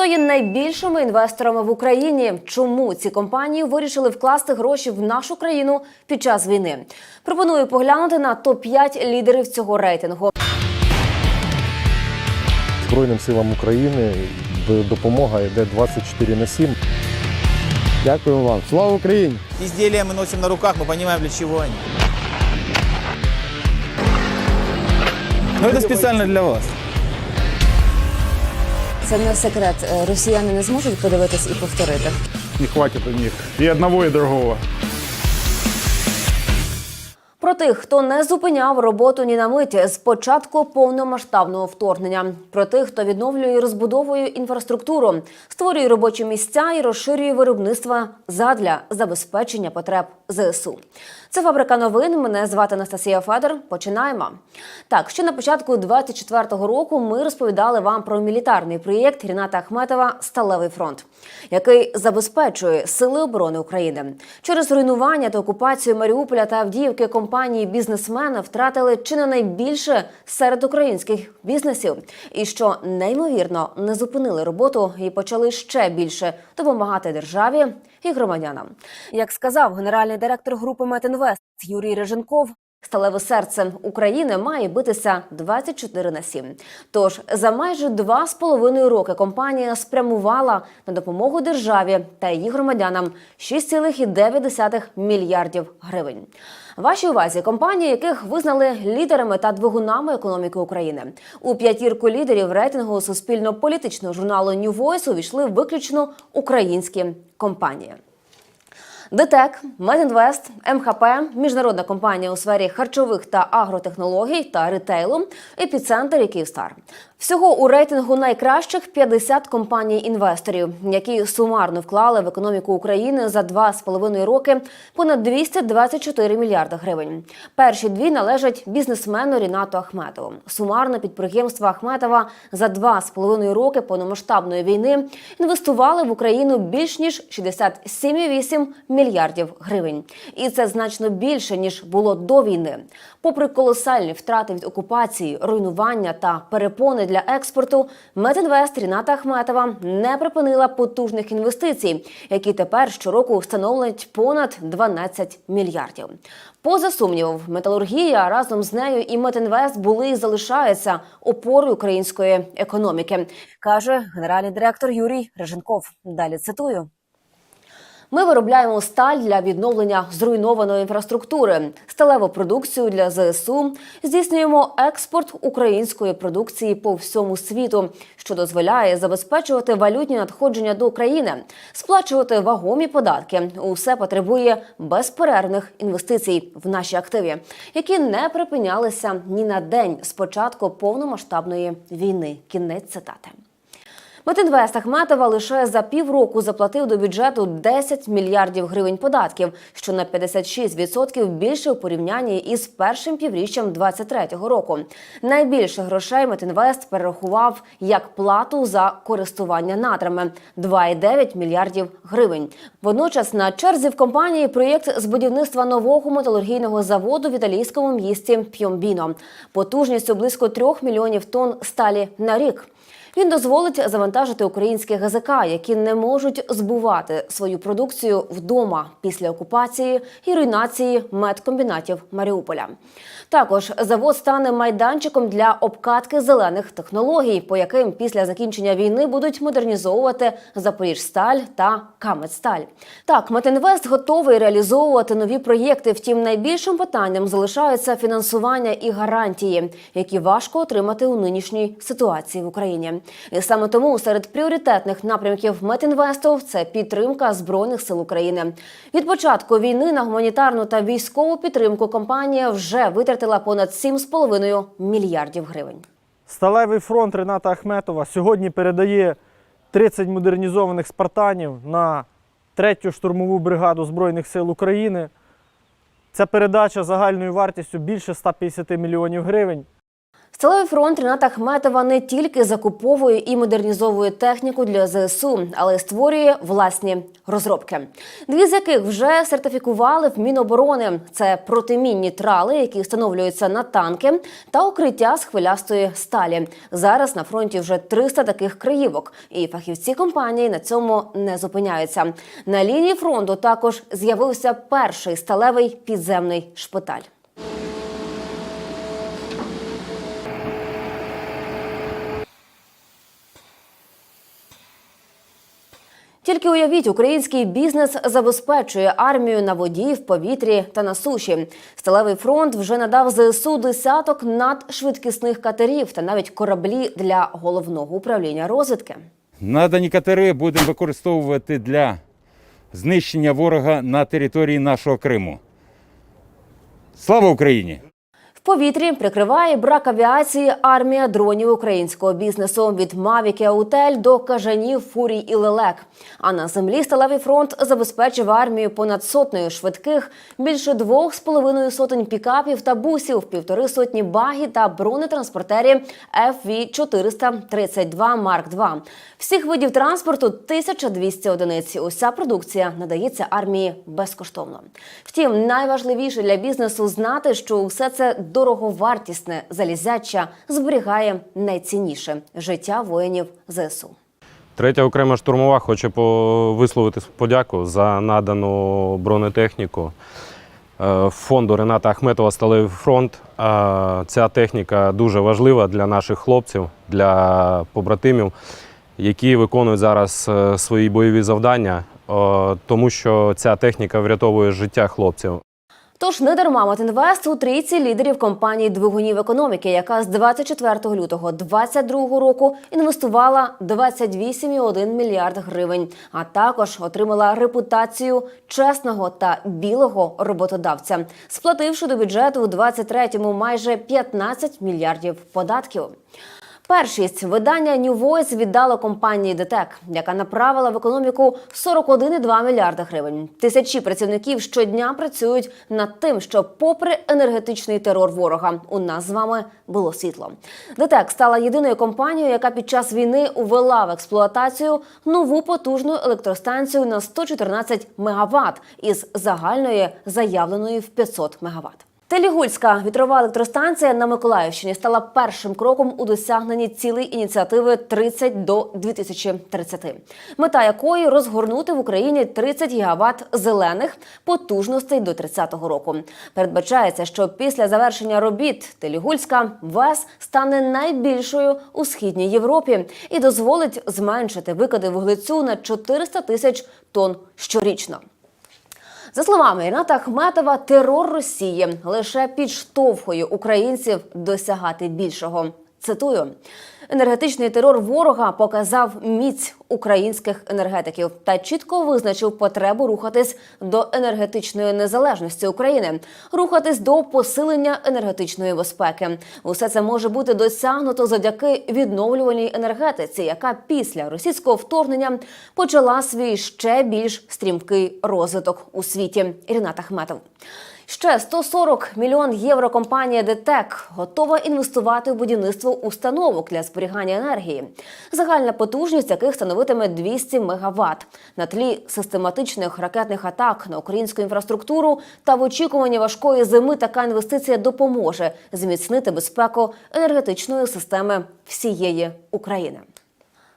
Хто є найбільшими інвесторами в Україні? Чому ці компанії вирішили вкласти гроші в нашу країну під час війни? Пропоную поглянути на топ 5 лідерів цього рейтингу. Збройним силам України д- допомога йде 24 на 7. Дякуємо вам. Слава Україні! Изделия мы носим на руках, мы понимаем, для чего они. Но это специально для вас. Це не секрет. Росіяни не зможуть подивитись і повторити. Не хватить у них і одного, і другого. Тих, хто не зупиняв роботу ні на миті з початку повномасштабного вторгнення, про тих, хто відновлює і розбудовує інфраструктуру, створює робочі місця і розширює виробництво задля забезпечення потреб ЗСУ. Це фабрика новин. Мене звати Анастасія Федор. Починаємо. Так, ще на початку 24-го року ми розповідали вам про мілітарний проєкт Ріната Ахметова Сталевий фронт, який забезпечує сили оборони України. Через руйнування та окупацію Маріуполя та Авдіївки компанії бізнесмени втратили чи не найбільше серед українських бізнесів, і що неймовірно не зупинили роботу і почали ще більше допомагати державі і громадянам. Як сказав генеральний директор групи Метінвест Юрій Реженков. Сталеве серце України має битися 24 на 7. Тож за майже два з половиною роки компанія спрямувала на допомогу державі та її громадянам 6,9 мільярдів гривень. Вашій увазі компанії, яких визнали лідерами та двигунами економіки України. У п'ятірку лідерів рейтингу суспільно-політичного журналу New Voice увійшли виключно українські компанії. ДТЕК, Медінвест, МХП, міжнародна компанія у сфері харчових та агротехнологій та ретейлу, епіцентр і Київстар. Всього у рейтингу найкращих 50 компаній-інвесторів, які сумарно вклали в економіку України за два з половиною роки понад 224 мільярди гривень. Перші дві належать бізнесмену Рінату Ахметову. Сумарно підприємства Ахметова за два з половиною роки повномасштабної війни інвестували в Україну більш ніж 67,8 мільярдів гривень. І це значно більше ніж було до війни. Попри колосальні втрати від окупації, руйнування та перепони для експорту, Метінвест Ріната Ахметова не припинила потужних інвестицій, які тепер щороку становлять понад 12 мільярдів. Поза сумнівом, металургія разом з нею і Метінвест були і залишаються опорою української економіки, каже генеральний директор Юрій Реженков. Далі цитую. Ми виробляємо сталь для відновлення зруйнованої інфраструктури, сталеву продукцію для ЗСУ, здійснюємо експорт української продукції по всьому світу, що дозволяє забезпечувати валютні надходження до України, сплачувати вагомі податки. Усе потребує безперервних інвестицій в наші активи, які не припинялися ні на день з початку повномасштабної війни. Кінець цитати. Метинвест Ахметова лише за півроку заплатив до бюджету 10 мільярдів гривень податків, що на 56% більше у порівнянні із першим півріччям 2023 року. Найбільше грошей Метинвест перерахував як плату за користування надрами 2,9 мільярдів гривень. Водночас на черзі в компанії проєкт з будівництва нового металургійного заводу в італійському місті П'йомбіно потужністю близько 3 мільйонів тонн сталі на рік. Він дозволить завантажити українські ГЗК, які не можуть збувати свою продукцію вдома після окупації і руйнації медкомбінатів Маріуполя. Також завод стане майданчиком для обкатки зелених технологій, по яким після закінчення війни будуть модернізовувати Запоріжсталь та Камедсталь. Так, Метинвест готовий реалізовувати нові проєкти. Втім, найбільшим питанням залишаються фінансування і гарантії, які важко отримати у нинішній ситуації в Україні. І саме тому серед пріоритетних напрямків Метінвесту це підтримка збройних сил України. Від початку війни на гуманітарну та військову підтримку компанія вже витратила понад 7,5 мільярдів гривень. Сталевий фронт Рената Ахметова сьогодні передає 30 модернізованих спартанів на 3-ю штурмову бригаду Збройних сил України. Ця передача загальною вартістю більше 150 мільйонів гривень. Сталевий фронт Рената Ахметова не тільки закуповує і модернізовує техніку для ЗСУ, але й створює власні розробки. Дві з яких вже сертифікували в Міноборони. Це протимінні трали, які встановлюються на танки, та укриття з хвилястої сталі. Зараз на фронті вже 300 таких криївок, і фахівці компанії на цьому не зупиняються. На лінії фронту також з'явився перший сталевий підземний шпиталь. Тільки уявіть, український бізнес забезпечує армію на воді, в повітрі та на суші. Сталевий фронт вже надав ЗСУ десяток надшвидкісних катерів та навіть кораблі для головного управління розвідки. Надані катери будемо використовувати для знищення ворога на території нашого Криму. Слава Україні! Повітрі прикриває брак авіації армія дронів українського бізнесу від Мавіки Аутель до кажанів, фурій і лелек. А на землі сталевий фронт забезпечив армію понад сотнею швидких, більше двох з половиною сотень пікапів та бусів, півтори сотні багі та бронетранспортерів FV-432 Марк II. Всіх видів транспорту 1200 одиниць. Уся продукція надається армії безкоштовно. Втім, найважливіше для бізнесу знати, що усе це дороговартісне залізяча зберігає найцінніше життя воїнів ЗСУ. Третя окрема штурмова хоче висловити подяку за надану бронетехніку е, фонду Рената Ахметова Сталевий фронт. Е, Ця техніка дуже важлива для наших хлопців, для побратимів, які виконують зараз е, свої бойові завдання, тому що ця техніка врятовує життя хлопців. Тож не дарма Мотінвест у трійці лідерів компанії двигунів економіки, яка з 24 лютого 2022 року інвестувала 28,1 мільярд гривень, а також отримала репутацію чесного та білого роботодавця, сплативши до бюджету у 23-му майже 15 мільярдів податків. Першість видання New Voice віддало компанії ДТЕК, яка направила в економіку 41,2 мільярда гривень. Тисячі працівників щодня працюють над тим, щоб, попри енергетичний терор ворога, у нас з вами було світло. ДТЕК стала єдиною компанією, яка під час війни увела в експлуатацію нову потужну електростанцію на 114 МВт із загальної заявленої в 500 МВт. Телігульська вітрова електростанція на Миколаївщині стала першим кроком у досягненні цілей ініціативи 30 до 2030, мета якої розгорнути в Україні 30 гігават зелених потужностей до 30-го року. Передбачається, що після завершення робіт Телігульська ВЕС стане найбільшою у східній Європі і дозволить зменшити викиди вуглецю на 400 тисяч тонн щорічно. За словами Рената Ахметова, терор Росії лише підштовхує українців досягати більшого. Цитую: енергетичний терор ворога показав міць українських енергетиків та чітко визначив потребу рухатись до енергетичної незалежності України, рухатись до посилення енергетичної безпеки. Усе це може бути досягнуто завдяки відновлювальній енергетиці, яка після російського вторгнення почала свій ще більш стрімкий розвиток у світі. Ірина Ахметов. Ще 140 мільйон євро компанія ДТЕК готова інвестувати у будівництво установок для зберігання енергії, загальна потужність яких становитиме 200 мегаватт. На тлі систематичних ракетних атак на українську інфраструктуру та в очікуванні важкої зими така інвестиція допоможе зміцнити безпеку енергетичної системи всієї України.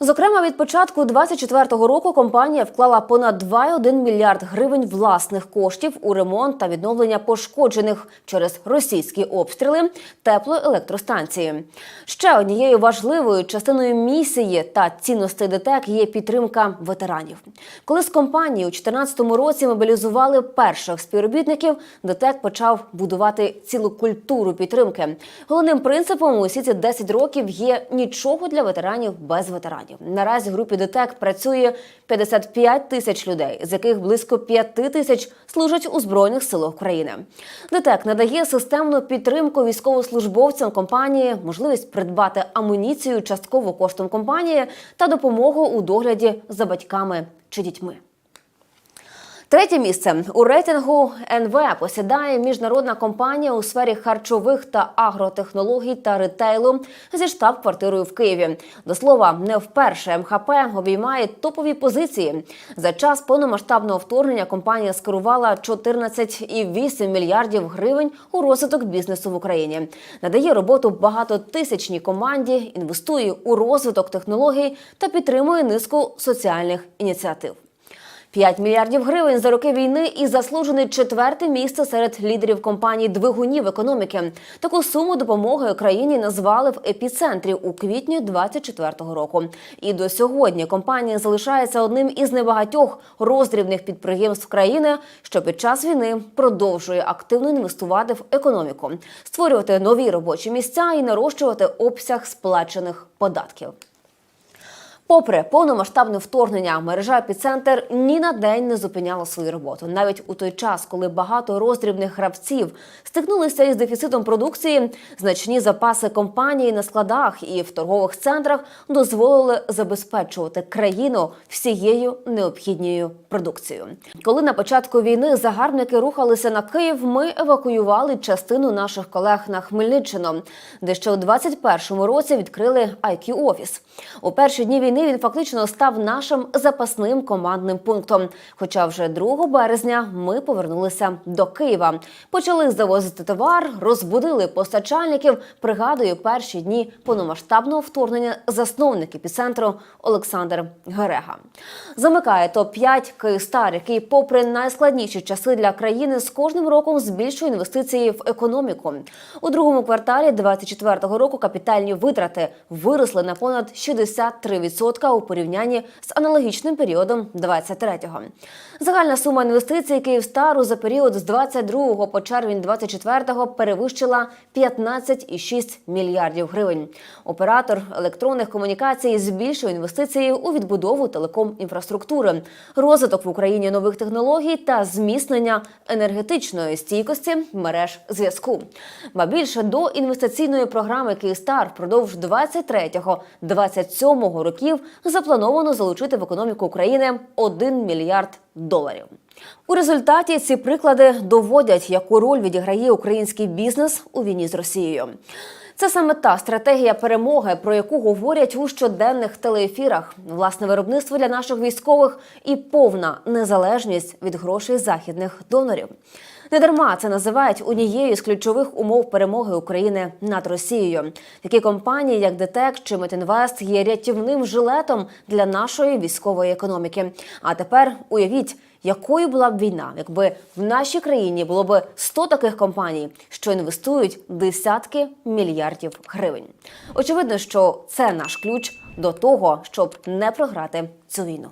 Зокрема, від початку 2024 року компанія вклала понад 2,1 мільярд гривень власних коштів у ремонт та відновлення пошкоджених через російські обстріли теплоелектростанції. Ще однією важливою частиною місії та цінностей ДТЕК є підтримка ветеранів. Коли з компанії у 2014 році мобілізували перших співробітників, ДТЕК почав будувати цілу культуру підтримки. Головним принципом усі ці 10 років є нічого для ветеранів без ветеранів. Наразі в групі ДТЕК працює 55 тисяч людей, з яких близько 5 тисяч служать у збройних силах України. ДТЕК надає системну підтримку військовослужбовцям компанії, можливість придбати амуніцію частково коштом компанії та допомогу у догляді за батьками чи дітьми. Третє місце у рейтингу НВ посідає міжнародна компанія у сфері харчових та агротехнологій та ретейлу зі штаб-квартирою в Києві. До слова, не вперше МХП обіймає топові позиції. За час повномасштабного вторгнення компанія скерувала 14,8 мільярдів гривень у розвиток бізнесу в Україні. Надає роботу багатотисячній команді, інвестує у розвиток технологій та підтримує низку соціальних ініціатив. 5 мільярдів гривень за роки війни і заслужене четверте місце серед лідерів компаній двигунів економіки. Таку суму допомоги країні назвали в епіцентрі у квітні 24-го року. І до сьогодні компанія залишається одним із небагатьох роздрібних підприємств країни, що під час війни продовжує активно інвестувати в економіку, створювати нові робочі місця і нарощувати обсяг сплачених податків. Попри повномасштабне вторгнення, мережа «Епіцентр» ні на день не зупиняла свою роботу. Навіть у той час, коли багато роздрібних гравців стикнулися із дефіцитом продукції, значні запаси компанії на складах і в торгових центрах дозволили забезпечувати країну всією необхідною продукцією. Коли на початку війни загарбники рухалися на Київ, ми евакуювали частину наших колег на Хмельниччину, де ще у 21-му році відкрили IQ офіс. У перші дні війни він фактично став нашим запасним командним пунктом. Хоча вже 2 березня ми повернулися до Києва, почали завозити товар, розбудили постачальників. Пригадую перші дні повномасштабного вторгнення засновник епіцентру Олександр Герега. Замикає топ 5 Київстар, який, попри найскладніші часи для країни, з кожним роком збільшує інвестиції в економіку. У другому кварталі 2024 року капітальні витрати виросли на понад 63% у порівнянні з аналогічним періодом 23-го. Загальна сума інвестицій Київстару за період з 22 по червень 24-го перевищила 15,6 мільярдів гривень. Оператор електронних комунікацій збільшує інвестиції у відбудову телеком-інфраструктури, розвиток в Україні нових технологій та зміцнення енергетичної стійкості мереж зв'язку. Ба більше до інвестиційної програми Київстар впродовж 23-27 років заплановано залучити в економіку України 1 мільярд доларів. У результаті ці приклади доводять, яку роль відіграє український бізнес у війні з Росією. Це саме та стратегія перемоги, про яку говорять у щоденних телеефірах. Власне виробництво для наших військових і повна незалежність від грошей західних донорів. Недарма це називають однією з ключових умов перемоги України над Росією. Такі компанії, як ДТЕК чи Метінвест, є рятівним жилетом для нашої військової економіки. А тепер уявіть, якою була б війна, якби в нашій країні було б 100 таких компаній, що інвестують десятки мільярдів гривень. Очевидно, що це наш ключ до того, щоб не програти цю війну.